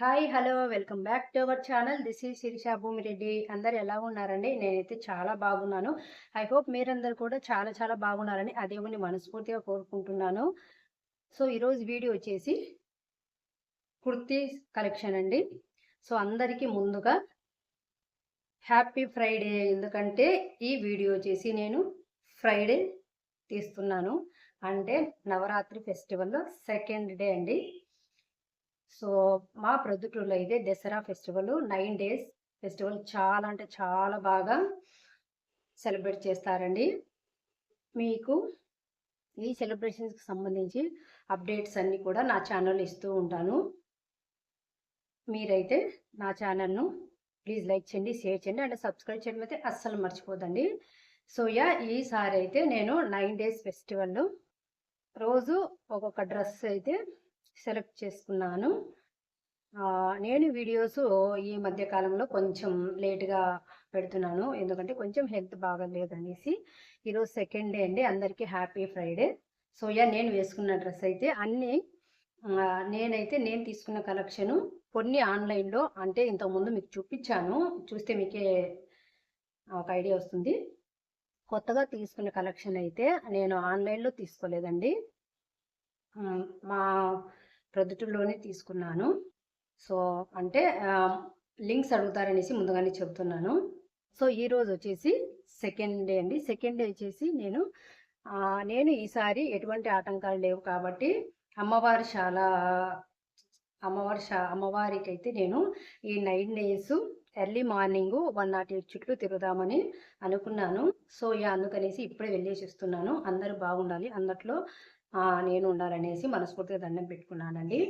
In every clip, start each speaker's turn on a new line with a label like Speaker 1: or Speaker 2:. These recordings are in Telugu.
Speaker 1: Hi hello welcome back to our channel this is Shirisha Bhumireddy అందరు ఎలా ఉన్నారండి? నేనైతే చాలా బాగున్నాను. ఐ హోప్ మీరందరూ కూడా చాలా చాలా బాగున్నారని అదేమని మనస్ఫూర్తిగా కోరుకుంటున్నాను. సో ఈరోజు వీడియో వచ్చేసి కుర్తీ కలెక్షన్ అండి. సో అందరికీ ముందుగా హ్యాపీ ఫ్రైడే. ఎందుకంటే ఈ వీడియో వచ్చేసి నేను ఫ్రైడే తీస్తున్నాను. అంటే నవరాత్రి ఫెస్టివల్లో సెకండ్ డే అండి. సో మా ప్రొద్దుటూరులో అయితే Dasara festival. Nine days festival చాలా అంటే చాలా బాగా సెలబ్రేట్ చేస్తారండి. మీకు ఈ సెలబ్రేషన్స్కి సంబంధించి అప్డేట్స్ అన్నీ కూడా నా ఛానల్ ఇస్తూ ఉంటాను. మీరైతే నా ఛానల్ను ప్లీజ్ లైక్ చేయండి షేర్ చేయండి అండ్ సబ్స్క్రైబ్ చేయడం అయితే అస్సలు మర్చిపోదండి. సో యా ఈసారి అయితే నేను నైన్ డేస్ ఫెస్టివల్ రోజు ఒక్కొక్క డ్రెస్ అయితే సెలెక్ట్ చేసుకున్నాను. నేను వీడియోస్ ఈ మధ్య కాలంలో కొంచెం లేట్గా పెడుతున్నాను. ఎందుకంటే కొంచెం హెల్త్ బాగాలేదనేసి ఈరోజు సెకండ్ డే అండి. అందరికీ హ్యాపీ ఫ్రైడే. సోయా నేను వేసుకున్న డ్రెస్ అయితే అన్నీ నేనైతే నేను తీసుకున్న కలెక్షను కొన్ని ఆన్లైన్లో అంటే ఇంతకుముందు మీకు చూపించాను. చూస్తే మీకే ఒక ఐడియా వస్తుంది. కొత్తగా తీసుకున్న కలెక్షన్ అయితే నేను ఆన్లైన్లో తీసుకోలేదండి. మా ప్రొద్దుటూరులోనే తీసుకున్నాను. సో అంటే లింక్స్ అడుగుతారనేసి ముందుగానే చెబుతున్నాను సో ఈరోజు వచ్చేసి సెకండ్ డే అండి. సెకండ్ డే వచ్చేసి నేను నేను ఈసారి ఎటువంటి ఆటంకాలు లేవు కాబట్టి అమ్మవారి చాలా అమ్మవారి షా అమ్మవారికి అయితే నేను ఈ nine days early morning one nought eight చుట్టూ తిరుగుదామని అనుకున్నాను. సో ఇక అందుకనేసి ఇప్పుడే వెళ్ళేసి ఇస్తున్నాను అందరూ బాగుండాలి. అందట్లో నేను ఉండాలనేసి మనస్ఫూర్తిగా దండం పెట్టుకున్నానండి.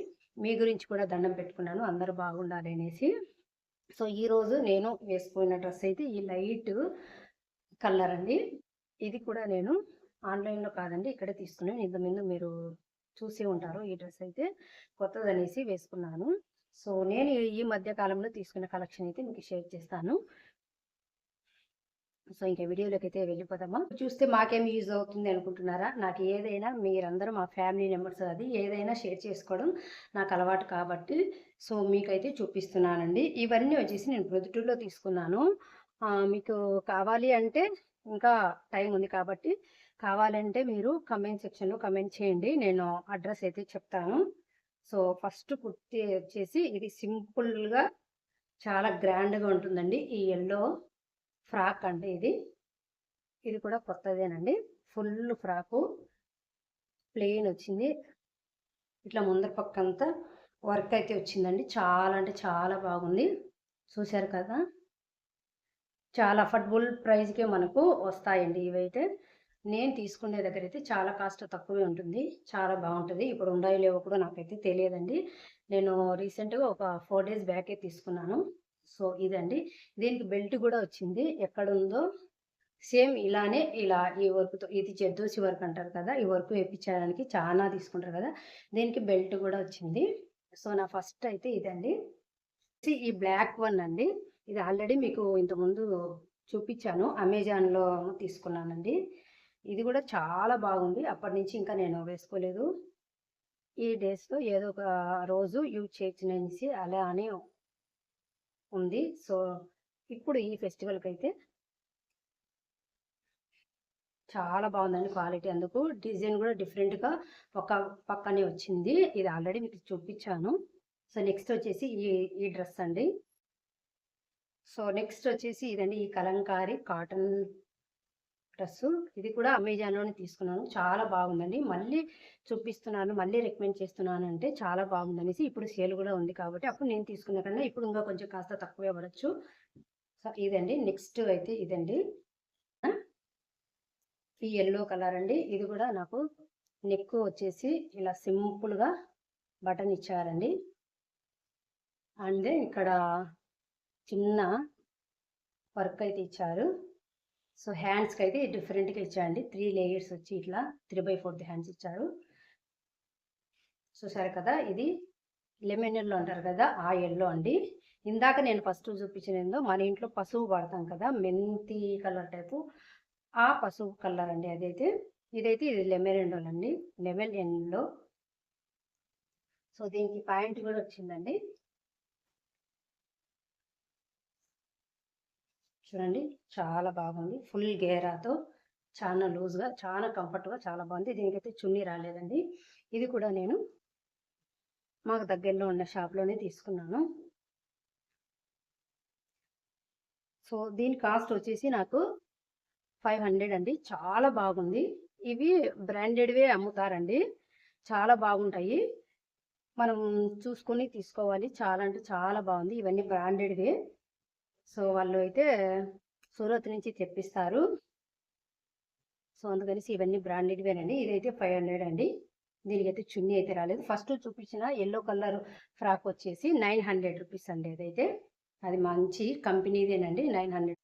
Speaker 1: మీ గురించి కూడా దండం పెట్టుకున్నాను. అందరూ బాగుండాలి అనేసి సో ఈరోజు నేను వేసుకున్న డ్రెస్ అయితే ఈ లైట్ కలర్ అండి. ఇది కూడా నేను ఆన్లైన్లో కాదండి ఇక్కడే తీసుకున్నాను. ఇంతకుముందు మీరు చూసే ఉంటారు ఈ డ్రెస్ అయితే. కొత్తదనేసి వేసుకున్నాను. సో నేను ఈ మధ్య కాలంలో తీసుకున్న కలెక్షన్ అయితే మీకు షేర్ చేస్తాను. సో ఇంకా వీడియోలోకి అయితే వెళ్ళిపోదామా? చూస్తే మాకేం యూజ్ అవుతుంది అనుకుంటున్నారా? నాకు ఏదైనా మీరందరూ మా ఫ్యామిలీ మెంబర్స్ అది ఏదైనా షేర్ చేసుకోవడం నాకు అలవాటు కాబట్టి సో మీకైతే చూపిస్తున్నానండి. ఇవన్నీ వచ్చేసి నేను ప్రొద్దుటూరులో తీసుకున్నాను. మీకు కావాలి అంటే ఇంకా టైం ఉంది కాబట్టి కావాలంటే మీరు కమెంట్ సెక్షన్లో కమెంట్ చేయండి. నేను అడ్రస్ అయితే చెప్తాను. సో ఫస్ట్ కుర్తి వచ్చేసి ఇది సింపుల్గా చాలా గ్రాండ్గా ఉంటుందండి ఈ ఎల్లో ఫ్రాక్ అండి ఇది. ఇది కూడా కొత్తదేనండి. Full frock. ప్లెయిన్ వచ్చింది. ఇట్లా ముందర పక్క అంతా వర్క్ అయితే వచ్చిందండి. చాలా అంటే చాలా బాగుంది. చూశారు కదా? చాలా అఫర్డబుల్ ప్రైస్కే మనకు వస్తాయండి ఇవైతే. నేను తీసుకునే దగ్గర అయితే చాలా కాస్ట్ తక్కువే ఉంటుంది. చాలా బాగుంటుంది. ఇప్పుడు ఉండాయో లేవో కూడా నాకైతే తెలియదండి. నేను రీసెంట్గా ఒక ఫోర్ డేస్ బ్యాకే తీసుకున్నాను. సో ఇదండి. దీనికి బెల్ట్ కూడా వచ్చింది. ఎక్కడుందో సేమ్ ఇలానే ఇలా ఈ వర్క్తో ఇది జద్దోసి వర్క్ అంటారు కదా ఈ వర్క్ వేయించడానికి చాలా తీసుకుంటారు కదా దీనికి బెల్ట్ కూడా వచ్చింది. సో నా ఫస్ట్ అయితే ఇదండి. ఈ బ్లాక్ వన్ అండి. ఇది ఆల్రెడీ మీకు ఇంతకుముందు చూపించాను. అమెజాన్లో తీసుకున్నానండి. ఇది కూడా చాలా బాగుంది. అప్పటి నుంచి ఇంకా నేను వేసుకోలేదు. ఈ డేస్లో ఏదో ఒక రోజు యూజ్ చేయొచ్చునేసి అలా అని ఉంది. సో ఇప్పుడు ఈ ఫెస్టివల్కి అయితే చాలా బాగుందండి క్వాలిటీ అందుకు. డిజైన్ కూడా డిఫరెంట్గా ఒక పక్కనే వచ్చింది. ఇది ఆల్రెడీ మీకు చూపించాను. సో నెక్స్ట్ వచ్చేసి ఈ ఈ డ్రెస్ అండి సో నెక్స్ట్ వచ్చేసి ఇదండి ఈ కలంకారీ కాటన్ డ్రెస్. ఇది కూడా అమెజాన్లోనే తీసుకున్నాను. చాలా బాగుందండి. మళ్ళీ చూపిస్తున్నాను మళ్ళీ రికమెండ్ చేస్తున్నాను అంటే చాలా బాగుందనేసి ఇప్పుడు సేల్ కూడా ఉంది కాబట్టి అప్పుడు నేను తీసుకున్న కన్నా ఇప్పుడు ఇంకా కొంచెం కాస్త తక్కువే పడచ్చు. సో ఇదండి. నెక్స్ట్ అయితే ఇదండి. ఈ ఎల్లో కలర్ అండి. ఇది కూడా నాకు నెక్ వచ్చేసి ఇలా సింపుల్గా బటన్ ఇచ్చారండి. అండ్ ఇక్కడ చిన్న వర్క్ అయితే ఇచ్చారు. సో హ్యాండ్స్కి అయితే డిఫరెంట్గా ఇచ్చారండి. త్రీ లేయర్స్ వచ్చి ఇట్లా త్రీ బై ఫోర్త్ హ్యాండ్స్ ఇచ్చారు. చూసారు కదా ఇది లెమన్ ఎల్లో అంటారు కదా ఆ ఎల్లో అండి. ఇందాక నేను ఫస్ట్ చూపించిన మన ఇంట్లో పసుపు పడతాం కదా మెంతి కలర్ టైపు ఆ పసుపు కలర్ అండి అదైతే. ఇదైతే ఇది లెమన్ ఎండో అండి లెమన్ ఎండో సో దీనికి పాయింట్ కూడా వచ్చిందండి. చూడండి చాలా బాగుంది. ఫుల్ గేరాతో చాలా లూజ్గా చాలా కంఫర్ట్గా చాలా బాగుంది. దీనికైతే చున్నీ రాలేదండి. ఇది కూడా నేను మాకు దగ్గరలో ఉన్న షాప్లోనే తీసుకున్నాను. సో దీని కాస్ట్ వచ్చేసి నాకు ఫైవ్ హండ్రెడ్ అండి. చాలా బాగుంది. ఇవి బ్రాండెడ్వే అమ్ముతారండి. చాలా బాగుంటాయి. మనం చూసుకొని తీసుకోవాలి. చాలా అంటే చాలా బాగుంది. ఇవన్నీ బ్రాండెడ్వే. సో వాళ్ళు అయితే సూరత్ నుంచి తెప్పిస్తారు. సో అందుకనేసి ఇవన్నీ బ్రాండెడ్వేనండి ఇదైతే ఫైవ్ హండ్రెడ్ అండి. దీనికైతే చున్నీ అయితే రాలేదు. ఫస్ట్ చూపించిన ఎల్లో కలర్ ఫ్రాక్ వచ్చేసి నైన్ హండ్రెడ్ రూపీస్ అండి అదైతే అది మంచి కంపెనీదేనండి నైన్ హండ్రెడ్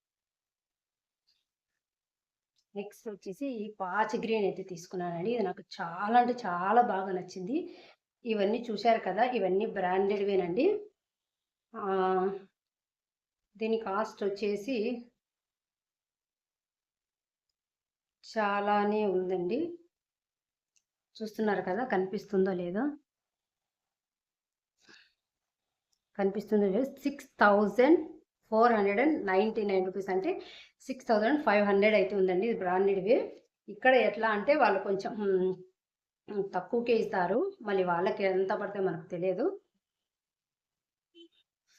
Speaker 1: నెక్స్ట్ వచ్చేసి ఈ పాచ్ గ్రీన్ అయితే తీసుకున్నానండి. ఇది నాకు చాలా అంటే చాలా బాగా నచ్చింది. ఇవన్నీ చూశారు కదా ఇవన్నీ బ్రాండెడ్వేనండి దీని కాస్ట్ వచ్చేసి చాలానే ఉందండి. చూస్తున్నారు కదా కనిపిస్తుందో లేదో? కనిపిస్తుందో లేదో? Six thousand four hundred and ninety nine rupees అంటే సిక్స్ థౌజండ్ ఫైవ్ హండ్రెడ్ అయితే ఉందండి ఇది బ్రాండెడ్వి ఇక్కడ ఎట్లా అంటే వాళ్ళు కొంచెం తక్కువకే ఇస్తారు. మళ్ళీ వాళ్ళకి ఎంత పడితే మనకు తెలియదు.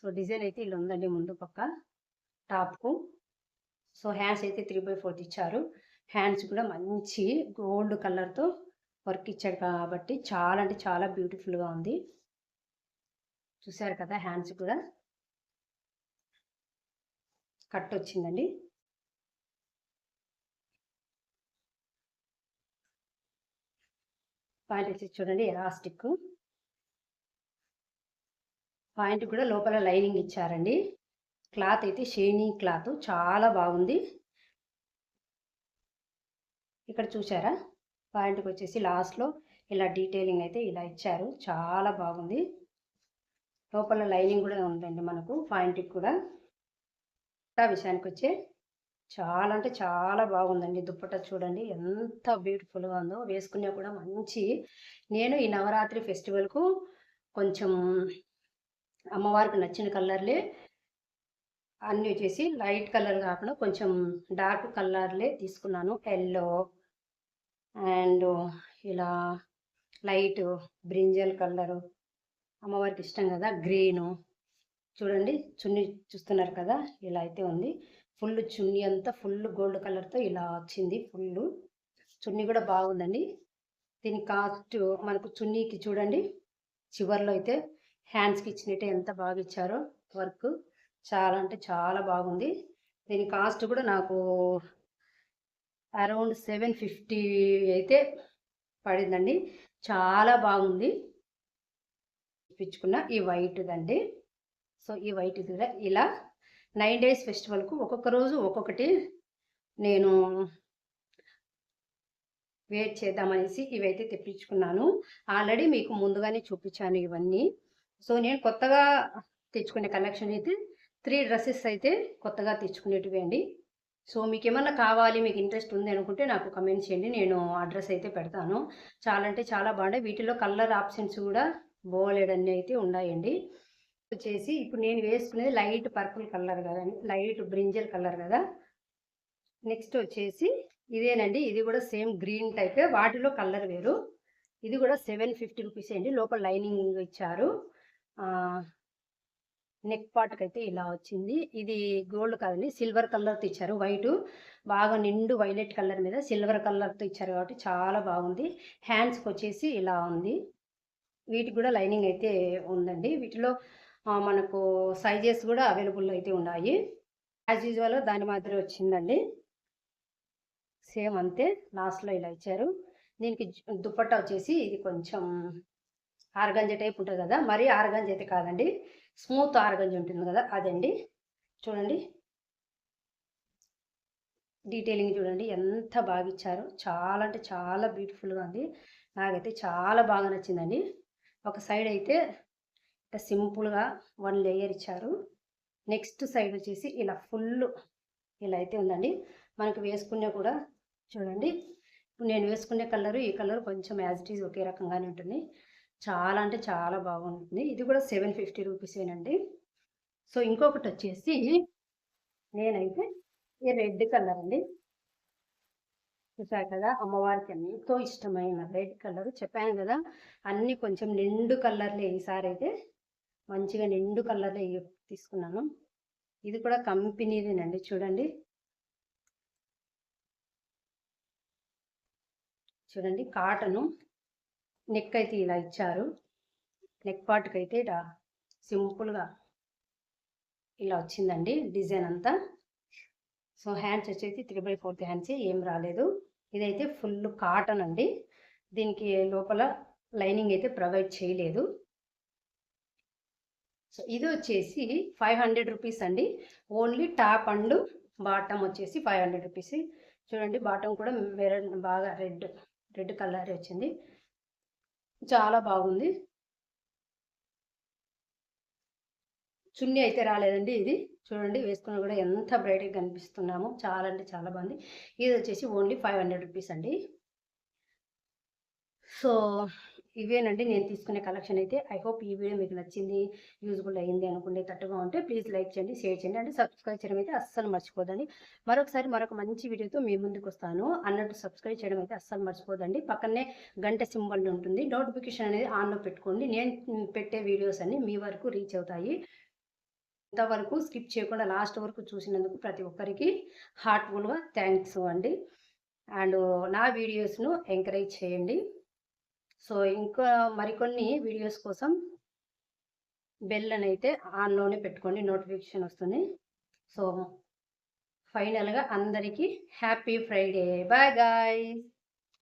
Speaker 1: సో డిజైన్ అయితే ఇలా ఉందండి ముందు పక్క టాప్కు. సో హ్యాండ్స్ అయితే త్రీ బై ఫోర్త్ ఇచ్చారు. హ్యాండ్స్ కూడా మంచి గోల్డ్ కలర్తో వర్క్ ఇచ్చాడు కాబట్టి చాలా అంటే చాలా బ్యూటిఫుల్గా ఉంది. చూసారు కదా హ్యాండ్స్ కూడా. కట్ వచ్చిందండి. పాయింట్ వచ్చి చూడండి ఎలాస్టిక్. పాయింట్ కూడా లోపల లైనింగ్ ఇచ్చారండి. క్లాత్ అయితే షేనింగ్ క్లాత్ చాలా బాగుంది. ఇక్కడ చూసారా? పాయింట్కి వచ్చేసి లాస్ట్లో ఇలా డీటెయిలింగ్ అయితే ఇలా ఇచ్చారు. చాలా బాగుంది. లోపల లైనింగ్ కూడా ఉందండి మనకు పాయింట్కి కూడా. విషయానికి వచ్చే చాలా అంటే చాలా బాగుందండి దుప్పట చూడండి. ఎంత బ్యూటిఫుల్గా ఉందో వేసుకునే కూడా మంచి. నేను ఈ నవరాత్రి ఫెస్టివల్కు కొంచెం అమ్మవారికి నచ్చిన కలర్లే అన్నీ వచ్చేసి లైట్ కలర్ కాకుండా కొంచెం డార్క్ కలర్లే తీసుకున్నాను. ఎల్లో అండ్ ఇలా లైట్ బ్రింజల్ కలరు. అమ్మవారికి ఇష్టం కదా గ్రీను. చూడండి చున్నీ చూస్తున్నారు కదా ఇలా అయితే ఉంది. ఫుల్ చున్నీ అంతా ఫుల్ గోల్డ్ కలర్తో ఇలా వచ్చింది ఫుల్ చున్నీ కూడా బాగుందండి. దీని కాస్ట్ మనకు చున్నీకి చూడండి చివర్లో అయితే హ్యాండ్స్కి ఇచ్చినట్టే ఎంత బాగా ఇచ్చారో వర్క్. చాలా అంటే చాలా బాగుంది. దీని కాస్ట్ కూడా నాకు అరౌండ్ సెవెన్ ఫిఫ్టీ అయితే పడిందండి. చాలా బాగుంది. ఇప్పించుకున్న ఈ వైట్దండి సో ఈ వైట్ కూడా ఇలా నైన్ డేస్ ఫెస్టివల్కు ఒక్కొక్క రోజు ఒక్కొక్కటి నేను వెయిట్ చేద్దామనేసి ఇవైతే తెప్పించుకున్నాను. ఆల్రెడీ మీకు ముందుగానే చూపించాను ఇవన్నీ. సో నేను కొత్తగా తెచ్చుకునే కలెక్షన్ అయితే త్రీ డ్రెస్సెస్ అయితే కొత్తగా తెచ్చుకునేటివి అండి. సో మీకు ఏమన్నా కావాలి మీకు ఇంట్రెస్ట్ ఉంది అనుకుంటే నాకు కమెంట్ చేయండి. నేను అడ్రస్ అయితే పెడతాను. చాలా అంటే చాలా బాగుంటాయి. వీటిలో కలర్ ఆప్షన్స్ కూడా బోలేడన్నీ అయితే ఉన్నాయండి. వచ్చేసి ఇప్పుడు నేను వేసుకునేది లైట్ పర్పుల్ కలర్ కదా లైట్ బ్రింజల్ కలర్ కదా. నెక్స్ట్ వచ్చేసి ఇదేనండి. ఇది కూడా సేమ్ గ్రీన్ టైపే వాటిలో కలర్ వేరు. ఇది కూడా సెవెన్ ఫిఫ్టీ రూపీస్ అండి. లోపల లైనింగ్ ఇచ్చారు. నెక్ పార్ట్కి అయితే ఇలా వచ్చింది. ఇది గోల్డ్ కాదండి సిల్వర్ కలర్తో ఇచ్చారు. వైట్ బాగా నిండు వైలెట్ కలర్ మీద సిల్వర్ కలర్తో ఇచ్చారు కాబట్టి చాలా బాగుంది. హ్యాండ్స్కి వచ్చేసి ఇలా ఉంది. వీటికి కూడా లైనింగ్ అయితే ఉందండి. వీటిలో మనకు సైజెస్ కూడా అవైలబుల్ అయితే ఉన్నాయి. యాజ్ యూజువల్ దాని మాదిరి వచ్చిందండి. సేమ్ అంతే లాస్ట్లో ఇలా ఇచ్చారు. దీనికి దుప్పట్టా వచ్చేసి ఇది కొంచెం ఆర్గంజ టైప్ ఉంటుంది కదా మరీ ఆర్గంజ అయితే కాదండి. స్మూత్ ఆర్గంజ్ ఉంటుంది కదా అదండి. చూడండి. డీటెయిలింగ్ చూడండి ఎంత బాగా ఇచ్చారు. చాలా అంటే చాలా బ్యూటిఫుల్గా ఉంది. నాకైతే చాలా బాగా నచ్చిందండి. ఒక సైడ్ అయితే ఇట్లా సింపుల్గా వన్ లేయర్ ఇచ్చారు. నెక్స్ట్ సైడ్ వచ్చేసి ఇలా ఫుల్ ఇలా అయితే ఉందండి. మనకు వేసుకునే కూడా చూడండి. ఇప్పుడు నేను వేసుకునే కలరు ఈ కలర్ కొంచెం యాజ్ ఇట్ ఈజ్ ఒకే రకంగానే ఉంటుంది. చాలా అంటే చాలా బాగుంటుంది. ఇది కూడా సెవెన్ ఫిఫ్టీ రూపీసేనండి సో ఇంకొకటి వచ్చేసి నేనైతే ఈ రెడ్ కలర్ అండి. చూసారు కదా అమ్మవారికి ఎంతో ఇష్టమైన రెడ్ కలర్. చెప్పాను కదా అన్ని కొంచెం నిండు కలర్లే ఈసారి అయితే మంచిగా నిండు కలర్లే తీసుకున్నాను. ఇది కూడా కంపెనీదేనండి చూడండి. చూడండి కాటను. నెక్ అయితే ఇలా ఇచ్చారు. నెక్ పార్ట్కి అయితే ఇలా సింపుల్గా ఇలా వచ్చిందండి డిజైన్ అంతా. సో హ్యాండ్స్ వచ్చేసి త్రీ బై ఫోర్త్ హ్యాండ్స్ ఏం రాలేదు. ఇదైతే ఫుల్ కాటన్ అండి. దీనికి లోపల లైనింగ్ అయితే ప్రొవైడ్ చేయలేదు. సో ఇది వచ్చేసి ఫైవ్ హండ్రెడ్ రూపీస్ అండి. ఓన్లీ టాప్ అండ్ బాటమ్ వచ్చేసి ఫైవ్ హండ్రెడ్ రూపీస్. చూడండి బాటమ్ కూడా వేరే బాగా రెడ్ రెడ్ కలర్ వచ్చింది. చాలా బాగుంది. చున్నీ అయితే రాలేదండి ఇది. చూడండి వేసుకున్న కూడా ఎంత బ్రైట్గా కనిపిస్తున్నామో. చాలా అంటే చాలా బాగుంది. ఇది వచ్చేసి ఓన్లీ ఫైవ్ హండ్రెడ్ రూపీస్ అండి. సో ఇవేనండి నేను తీసుకునే కలెక్షన్ అయితే ఐ హోప్ ఈ వీడియో మీకు నచ్చింది యూజ్ఫుల్ అయ్యింది అనుకునే తట్టుగా ఉంటే ప్లీజ్ లైక్ చేయండి షేర్ చేయండి అంటే సబ్స్క్రైబ్ చేయడం అయితే అస్సలు మర్చిపోదండి. మరొకసారి మరొక మంచి వీడియోతో మీ ముందుకు వస్తాను. అన్నట్టు సబ్స్క్రైబ్ చేయడం అయితే అస్సలు మర్చిపోదండి. పక్కనే గంట సింబల్ ఉంటుంది. నోటిఫికేషన్ అనేది ఆన్లో పెట్టుకోండి. నేను పెట్టే వీడియోస్ అన్ని మీ వరకు రీచ్ అవుతాయి. ఇంతవరకు స్కిప్ చేయకుండా లాస్ట్ వరకు చూసినందుకు ప్రతి ఒక్కరికి హార్ట్ఫుల్గా థ్యాంక్స్ అండి. అండ్ నా వీడియోస్ను ఎంకరేజ్ చేయండి. సో ఇంకా మరికొన్ని వీడియోస్ కోసం బెల్ అని అయితే ఆన్లోనే పెట్టుకోండి నోటిఫికేషన్ వస్తుంది. సో ఫైనల్గా అందరికీ హ్యాపీ ఫ్రైడే బాయ్ గాయ్